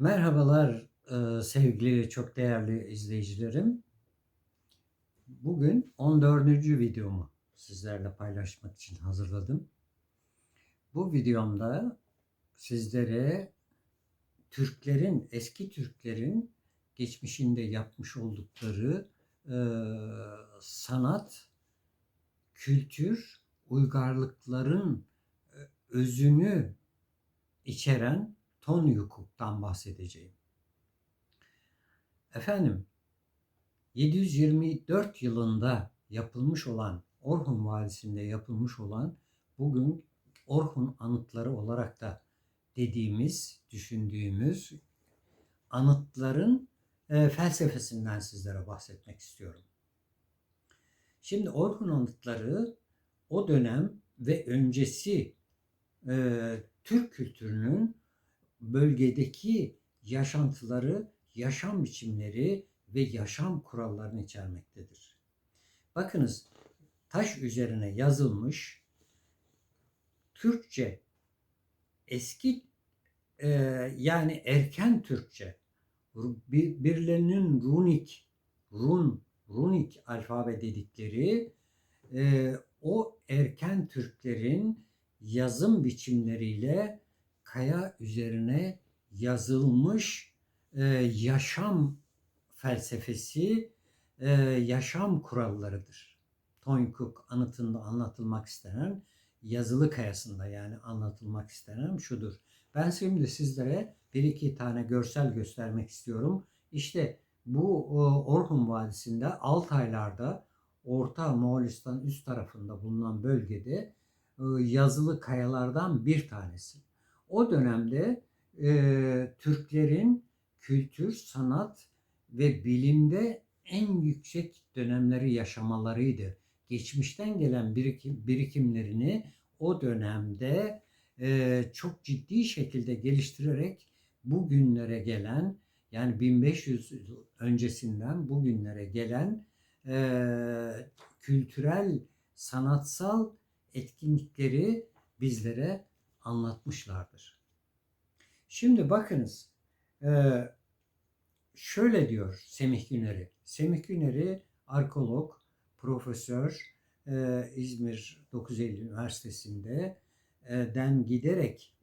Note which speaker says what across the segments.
Speaker 1: Merhabalar e, sevgili çok değerli izleyicilerim. Bugün 14. videomu sizlerle paylaşmak için hazırladım. Bu videomda sizlere Türklerin, eski Türklerin geçmişinde yapmış oldukları e, sanat, kültür, uygarlıkların e, özünü içeren ton hukuktan bahsedeceğim. Efendim, 724 yılında yapılmış olan, Orhun Vadisi'nde yapılmış olan bugün Orhun anıtları olarak da dediğimiz, düşündüğümüz anıtların e, felsefesinden sizlere bahsetmek istiyorum. Şimdi Orhun anıtları o dönem ve öncesi e, Türk kültürünün bölgedeki yaşantıları, yaşam biçimleri ve yaşam kurallarını içermektedir. Bakınız taş üzerine yazılmış Türkçe eski e, yani erken Türkçe birilerinin runik run runik alfabe dedikleri e, o erken Türklerin yazım biçimleriyle kaya üzerine yazılmış e, yaşam felsefesi, e, yaşam kurallarıdır. Toyncook anıtında anlatılmak istenen yazılı kayasında yani anlatılmak istenen şudur. Ben şimdi sizlere bir iki tane görsel göstermek istiyorum. İşte bu Orhun Vadisi'nde Altaylar'da Orta Moğolistan üst tarafında bulunan bölgede e, yazılı kayalardan bir tanesi. O dönemde e, Türklerin kültür, sanat ve bilimde en yüksek dönemleri yaşamalarıydı. Geçmişten gelen birikim, birikimlerini o dönemde e, çok ciddi şekilde geliştirerek bugünlere gelen yani 1500 yıl öncesinden bugünlere gelen e, kültürel, sanatsal etkinlikleri bizlere anlatmışlardır. Şimdi bakınız e, şöyle diyor Semih Güner'i. Semih Güner'i arkeolog, profesör e, İzmir 9 Eylül Üniversitesi'nde e, den giderek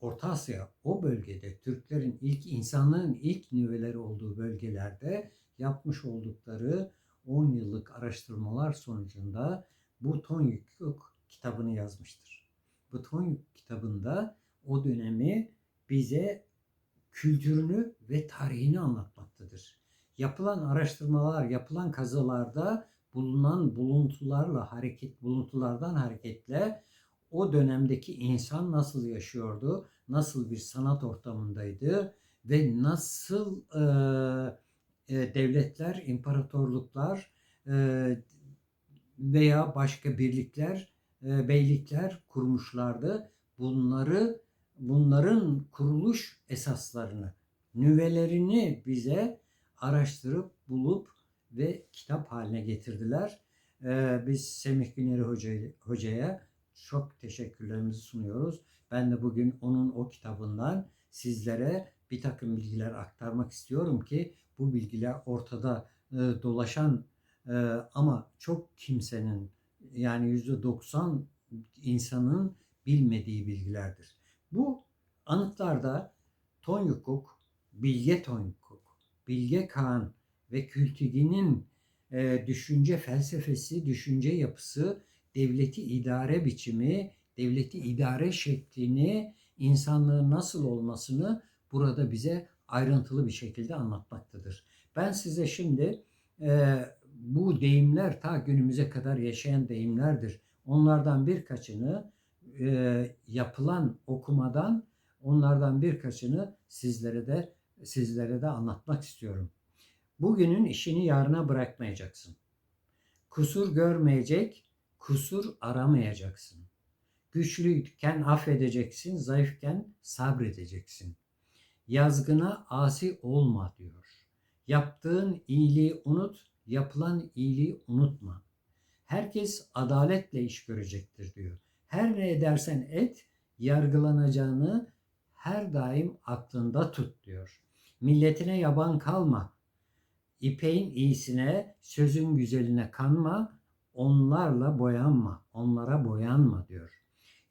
Speaker 1: Orta Asya o bölgede Türklerin ilk insanlığın ilk nüveleri olduğu bölgelerde yapmış oldukları 10 yıllık araştırmalar sonucunda bu Tonyuk kitabını yazmıştır. Bu Tonyuk kitabında o dönemi bize kültürünü ve tarihini anlatmaktadır. Yapılan araştırmalar, yapılan kazılarda bulunan buluntularla hareket buluntulardan hareketle o dönemdeki insan nasıl yaşıyordu, nasıl bir sanat ortamındaydı ve nasıl e, e, devletler, imparatorluklar e, veya başka birlikler, e, beylikler kurmuşlardı. Bunları bunların kuruluş esaslarını, nüvelerini bize araştırıp bulup ve kitap haline getirdiler. Ee, biz Semih Güneri Hoca, Hoca'ya çok teşekkürlerimizi sunuyoruz. Ben de bugün onun o kitabından sizlere bir takım bilgiler aktarmak istiyorum ki bu bilgiler ortada e, dolaşan e, ama çok kimsenin yani yüzde 90 insanın bilmediği bilgilerdir. Bu anıtlarda Tonyukuk, Bilge Tonyukuk, Bilge Kağan ve Kültigi'nin e, düşünce felsefesi, düşünce yapısı, devleti idare biçimi, devleti idare şeklini, insanlığın nasıl olmasını burada bize ayrıntılı bir şekilde anlatmaktadır. Ben size şimdi e, deyimler ta günümüze kadar yaşayan deyimlerdir. Onlardan birkaçını e, yapılan okumadan onlardan birkaçını sizlere de sizlere de anlatmak istiyorum. Bugünün işini yarına bırakmayacaksın. Kusur görmeyecek, kusur aramayacaksın. Güçlüyken affedeceksin, zayıfken sabredeceksin. Yazgına asi olma diyor. Yaptığın iyiliği unut, yapılan iyiliği unutma. Herkes adaletle iş görecektir diyor. Her ne edersen et, yargılanacağını her daim aklında tut diyor. Milletine yaban kalma. İpeğin iyisine, sözün güzeline kanma, onlarla boyanma, onlara boyanma diyor.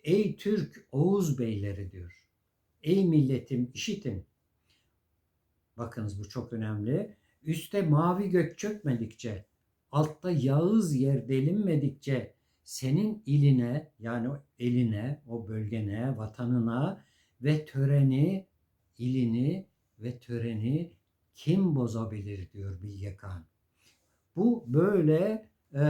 Speaker 1: Ey Türk Oğuz beyleri diyor. Ey milletim işitin. Bakınız bu çok önemli. Üste mavi gök çökmedikçe, altta yağız yer delinmedikçe senin iline yani eline, o bölgene, vatanına ve töreni, ilini ve töreni kim bozabilir diyor Bilge Kağan. Bu böyle e,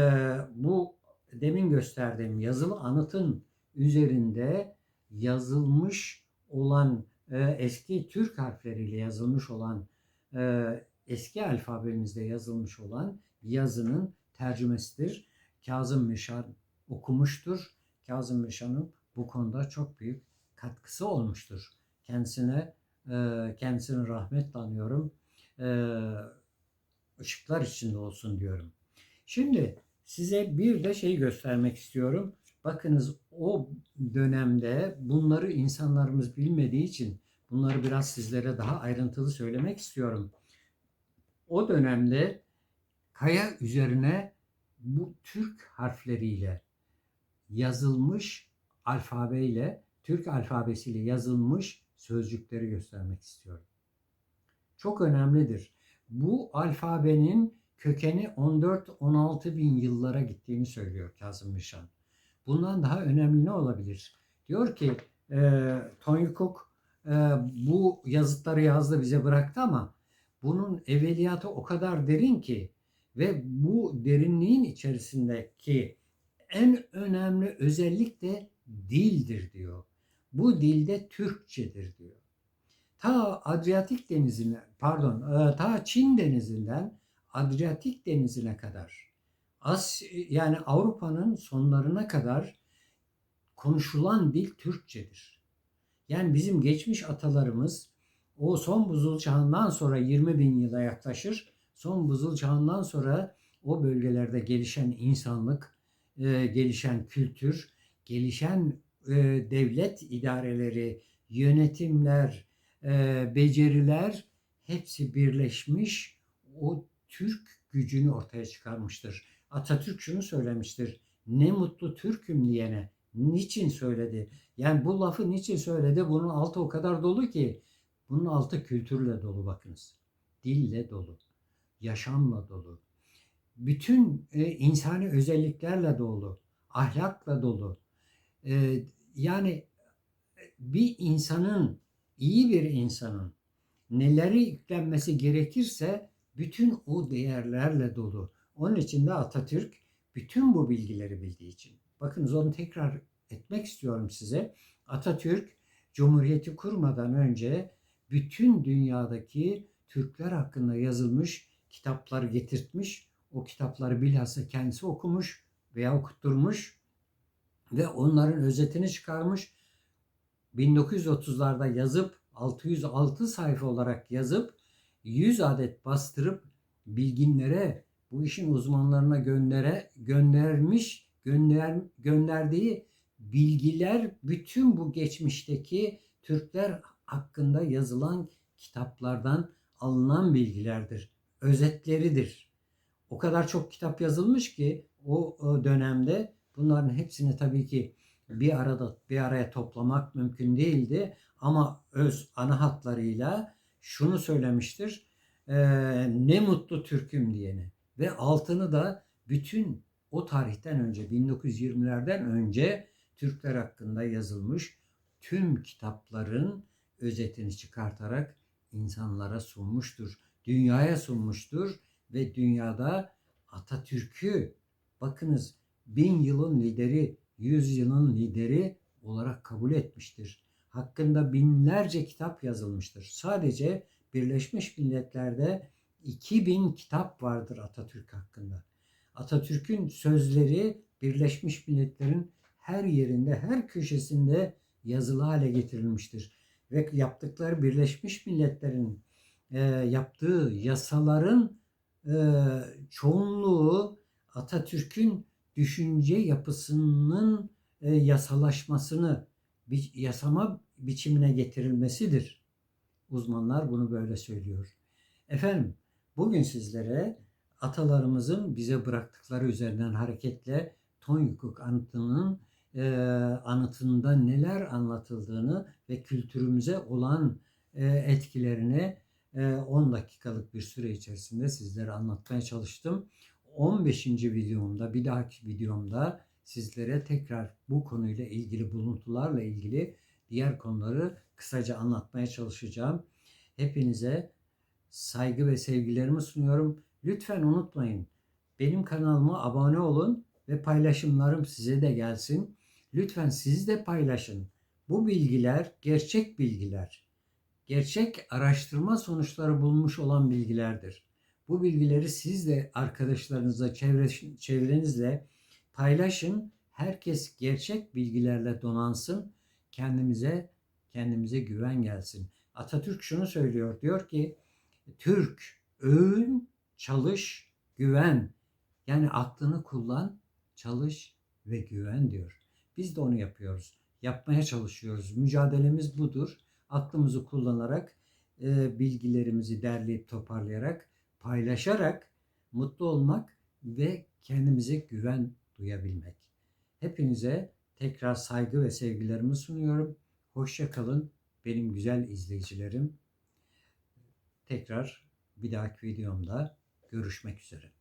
Speaker 1: bu demin gösterdiğim yazılı anıtın üzerinde yazılmış olan e, eski Türk harfleriyle yazılmış olan e, eski alfabemizde yazılmış olan yazının tercümesidir. Kazım Mişan okumuştur. Kazım Mişan'ın bu konuda çok büyük katkısı olmuştur. Kendisine e, kendisini rahmetle anıyorum. E, ışıklar içinde olsun diyorum. Şimdi size bir de şey göstermek istiyorum. Bakınız o dönemde bunları insanlarımız bilmediği için bunları biraz sizlere daha ayrıntılı söylemek istiyorum. O dönemde kaya üzerine bu Türk harfleriyle yazılmış alfabeyle, Türk alfabesiyle yazılmış sözcükleri göstermek istiyorum. Çok önemlidir. Bu alfabenin kökeni 14-16 bin yıllara gittiğini söylüyor Kazım Mişan. Bundan daha önemli ne olabilir? Diyor ki e, Tony Cook e, bu yazıtları yazdı bize bıraktı ama bunun evveliyatı o kadar derin ki ve bu derinliğin içerisindeki en önemli özellik de dildir diyor. Bu dilde Türkçedir diyor. Ta Adriyatik denizine pardon e, ta Çin denizinden Adriyatik denizine kadar As yani Avrupa'nın sonlarına kadar konuşulan dil Türkçedir. Yani bizim geçmiş atalarımız o son buzul çağından sonra 20 bin yıla yaklaşır. Son buzul çağından sonra o bölgelerde gelişen insanlık, e, gelişen kültür, gelişen e, devlet idareleri, yönetimler, e, beceriler hepsi birleşmiş o Türk gücünü ortaya çıkarmıştır. Atatürk şunu söylemiştir. Ne mutlu Türk'üm diyene. Niçin söyledi? Yani bu lafı niçin söyledi? Bunun altı o kadar dolu ki. Bunun altı kültürle dolu bakınız. Dille dolu. Yaşamla dolu. Bütün e, insani özelliklerle dolu. Ahlakla dolu. E, yani bir insanın, iyi bir insanın neleri yüklenmesi gerekirse bütün o değerlerle dolu. Onun için de Atatürk bütün bu bilgileri bildiği için. Bakınız onu tekrar etmek istiyorum size. Atatürk Cumhuriyeti kurmadan önce bütün dünyadaki Türkler hakkında yazılmış kitaplar getirtmiş. O kitapları bilhassa kendisi okumuş veya okutturmuş ve onların özetini çıkarmış. 1930'larda yazıp 606 sayfa olarak yazıp 100 adet bastırıp bilginlere bu işin uzmanlarına göndere göndermiş gönder gönderdiği bilgiler bütün bu geçmişteki Türkler hakkında yazılan kitaplardan alınan bilgilerdir. Özetleridir. O kadar çok kitap yazılmış ki o, dönemde bunların hepsini tabii ki bir arada bir araya toplamak mümkün değildi ama öz ana hatlarıyla şunu söylemiştir. E, ne mutlu Türk'üm diyene ve altını da bütün o tarihten önce 1920'lerden önce Türkler hakkında yazılmış tüm kitapların özetini çıkartarak insanlara sunmuştur. Dünyaya sunmuştur ve dünyada Atatürk'ü bakınız bin yılın lideri, yüz yılın lideri olarak kabul etmiştir. Hakkında binlerce kitap yazılmıştır. Sadece Birleşmiş Milletler'de 2000 kitap vardır Atatürk hakkında. Atatürk'ün sözleri Birleşmiş Milletler'in her yerinde, her köşesinde yazılı hale getirilmiştir. Ve yaptıkları Birleşmiş Milletler'in e, yaptığı yasaların e, çoğunluğu Atatürk'ün düşünce yapısının e, yasalaşmasını bir yasama biçimine getirilmesidir. Uzmanlar bunu böyle söylüyor. Efendim, bugün sizlere atalarımızın bize bıraktıkları üzerinden hareketle Tonyukuk anıtının e, anıtında neler anlatıldığını ve kültürümüze olan e, etkilerini e, 10 dakikalık bir süre içerisinde sizlere anlatmaya çalıştım. 15. videomda, bir dahaki videomda sizlere tekrar bu konuyla ilgili buluntularla ilgili diğer konuları kısaca anlatmaya çalışacağım. Hepinize saygı ve sevgilerimi sunuyorum. Lütfen unutmayın. Benim kanalıma abone olun ve paylaşımlarım size de gelsin. Lütfen siz de paylaşın. Bu bilgiler gerçek bilgiler. Gerçek araştırma sonuçları bulmuş olan bilgilerdir. Bu bilgileri siz de arkadaşlarınızla, çevre, çevrenizle paylaşın. Herkes gerçek bilgilerle donansın. Kendimize kendimize güven gelsin. Atatürk şunu söylüyor. Diyor ki Türk öğün, çalış, güven. Yani aklını kullan, çalış ve güven diyor. Biz de onu yapıyoruz. Yapmaya çalışıyoruz. Mücadelemiz budur. Aklımızı kullanarak, e, bilgilerimizi derleyip toparlayarak, paylaşarak mutlu olmak ve kendimize güven duyabilmek. Hepinize tekrar saygı ve sevgilerimi sunuyorum. Hoşça kalın benim güzel izleyicilerim. Tekrar bir dahaki videomda görüşmek üzere.